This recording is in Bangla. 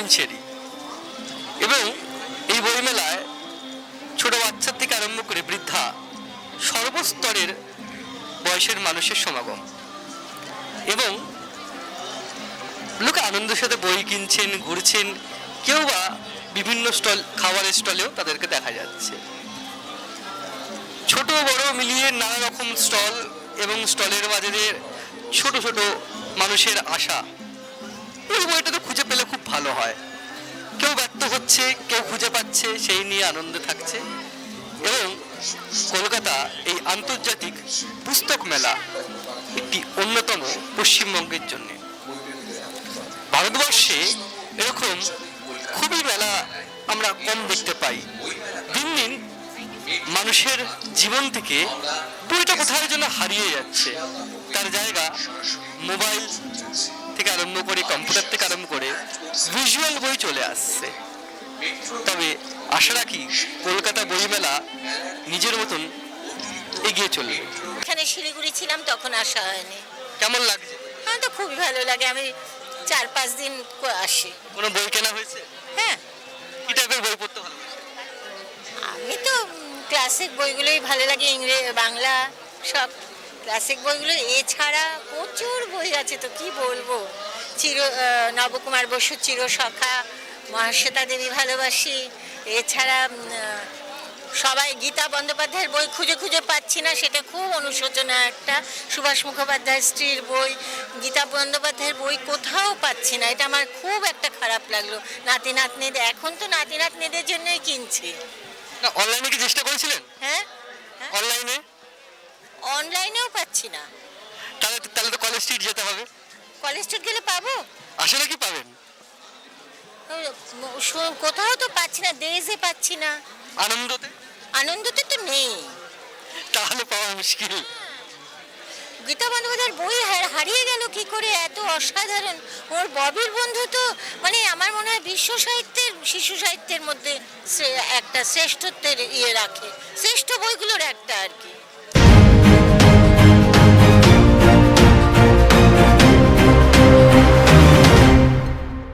ইঞ্চেরই এবং এই বইমেলায় ছোট বাচ্চার থেকে আরম্ভ করে বৃদ্ধা সর্বস্তরের বয়সের মানুষের সমাগম। এবং লোকে আনন্দের সাথে বই কিনছেন, ঘুরছেন, কেউ বা বিভিন্ন স্টল, খাবারের স্টলেও তাদেরকে দেখা যাচ্ছে। ছোট, বড় মিলিয়ে নানা রকম স্টল এবং স্টলের বাজারে ছোট ছোট মানুষের আশা এই বইটা তো খুঁজে পেলে খুব ভালো হয়। কেউ ব্যর্থ হচ্ছে, কেউ খুঁজে পাচ্ছে, সেই নিয়ে আনন্দে থাকছে। এবং কলকাতা এই আন্তর্জাতিক পুস্তক মেলা একটি অন্যতম পশ্চিমবঙ্গের জন্য। ভারতবর্ষে এরকম খুবই মেলা আমরা কম দেখতে পাই। দিন দিন মানুষের জীবন থেকে বইটা কোথাও যেন হারিয়ে যাচ্ছে। তার জায়গা মোবাইল থেকে আরম্ভ করে কম্পিউটার থেকে আরম্ভ করে ভিজুয়াল বই চলে আসছে। তবে আশা রাখি কলকাতা বইমেলা নিজের মতন এগিয়ে চলবে। এখানে শিলিগুড়ি ছিলাম তখন আসা হয়নি। কেমন লাগছে? আমার তো খুবই ভালো লাগে আমি চার পাঁচ দিন আসি। কোনো বই কেনা হয়েছে? হ্যাঁ। কি টাইপের বই পড়তে ভালো লাগে? আমি তো ক্লাসিক বইগুলোই ভালো লাগে ইংরেজি বাংলা। সব ক্লাসিক বইগুলো। এছাড়া প্রচুর বই আছে তো কি বলব? চির নবকুমার বসু চিরসখা মহাশ্বেতা দেবী ভালোবাসি। এছাড়া সবাই গীতা বন্দ্যোপাধ্যায়ের বই খুঁজে খুঁজে পাচ্ছি না সেটা খুব অনুশোচনা একটা। সুভাষ মুখোপাধ্যায়ের স্ত্রীর বই গীতা বন্দ্যোপাধ্যায়ের বই কোথাও পাচ্ছি না। এটা আমার খুব একটা খারাপ লাগল। নাতি নাতনিদের এখন তো নাতি নাতনিদের জন্যই কিনছি। অনলাইনে কি চেষ্টা করেছিলেন? হ্যাঁ? অনলাইনে অনলাইনেও পাচ্ছি না। তাহলে তাহলে তো কলেজ স্ট্রিট যেতে হবে। কলেজ স্ট্রিট গেলে পাবো? আসলে কি পাবেন? কোথাও তো পাচ্ছি না দেশে পাচ্ছি না। আনন্দতে? আনন্দতে তো নেই। তাহলে পাওয়া মুশকিল। গীতা বন্দ্যোপাধ্যায়ের বই হারিয়ে গেল কি করে? এত অসাধারণ। ওর ববির বন্ধু তো মানে আমার মনে হয় বিশ্ব সাহিত্যের শিশু সাহিত্যের মধ্যে একটা শ্রেষ্ঠত্বের ইয়ে রাখে। শ্রেষ্ঠ বইগুলোর একটা আর কি।